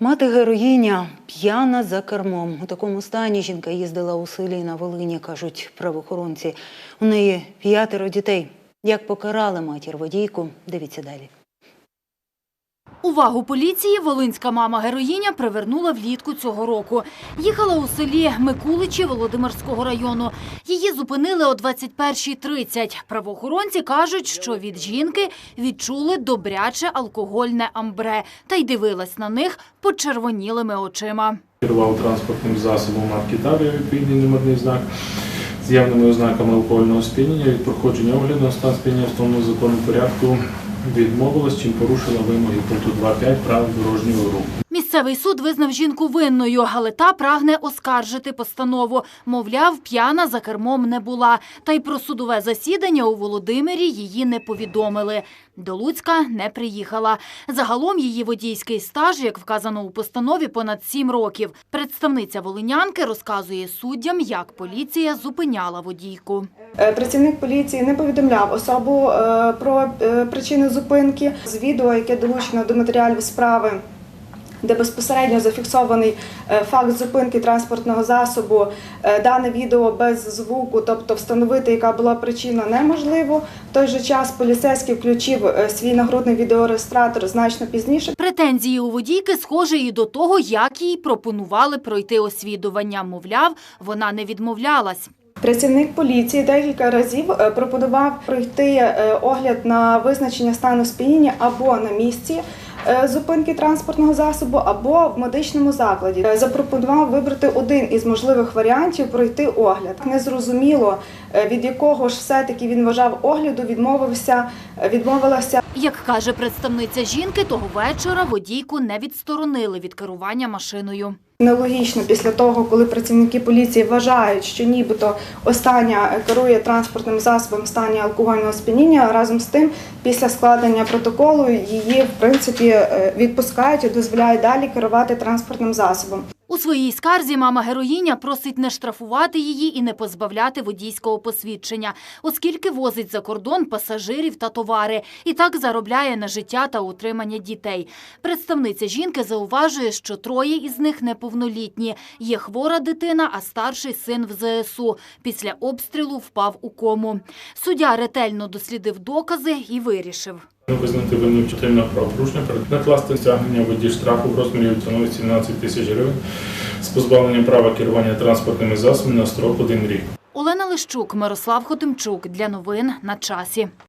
Мати героїня п'яна за кермом. У такому стані жінка їздила у селі на Волині, кажуть правоохоронці. У неї п'ятеро дітей. Як покарали матір водійку, дивіться далі. Увагу поліції волинська мама героїня привернула влітку цього року. Їхала у селі Микуличі Володимирського району. Її зупинили о 21.30. Правоохоронці кажуть, що від жінки відчули добряче алкогольне амбре та й дивилась на них почервонілими очима. Керував транспортним засобом марки Таврія, відповідний номерний знак з явними ознаками алкогольного сп'яніння від проходження огляду на стан сп'яніння в тому законному порядку відмовилась, чим порушила вимоги пункту 2.5 правил дорожнього руху. Місцевий суд визнав жінку винною, але та прагне оскаржити постанову. Мовляв, п'яна за кермом не була. Та й про судове засідання у Володимирі її не повідомили. До Луцька не приїхала. Загалом її водійський стаж, як вказано у постанові, понад сім років. Представниця волинянки розказує суддям, як поліція зупиняла водійку. Е, Працівник поліції не повідомляв особу е, про е, причини зупинки. З відео, яке долучено до матеріалів справи, де безпосередньо зафіксований е, факт зупинки транспортного засобу, е, дане відео без звуку, тобто встановити, яка була причина, неможливо. В той же час поліцейський включив е, свій нагрудний відеореєстратор значно пізніше. Претензії у водійки схожі і до того, як їй пропонували пройти освідування. Мовляв, вона не відмовлялась. Працівник поліції декілька разів пропонував пройти огляд на визначення стану сп'яніння або на місці зупинки транспортного засобу, або в медичному закладі. Е, Запропонував вибрати один із можливих варіантів пройти огляд. Незрозуміло, е, від якого ж все-таки він вважав огляду, відмовився, е, відмовилася Як каже представниця жінки, того вечора водійку не відсторонили від керування машиною. Нелогічно після того, коли працівники поліції вважають, що нібито остання керує транспортним засобом стані алкогольного сп'яніння. Разом з тим, після складення протоколу її в принципі е, відпускають і дозволяють далі керувати транспортним засобом. У своїй скарзі мама героїня просить не штрафувати її і не позбавляти водійського посвідчення, оскільки возить за кордон пасажирів та товари і так заробляє на життя та утримання дітей. Представниця жінки зауважує, що троє із них неповнолітні. Є хвора дитина, а старший син в ЗСУ. Після обстрілу впав у кому. Суддя ретельно дослідив докази і вирішив. Визнати винним частинного правопорушення, накласти стягнення водій штрафу в розмірі від 17 тисяч гривень з позбавленням права керування транспортними засобами на строк один рік. Олена Лищук, Мирослав Хотимчук. Для новин на часі.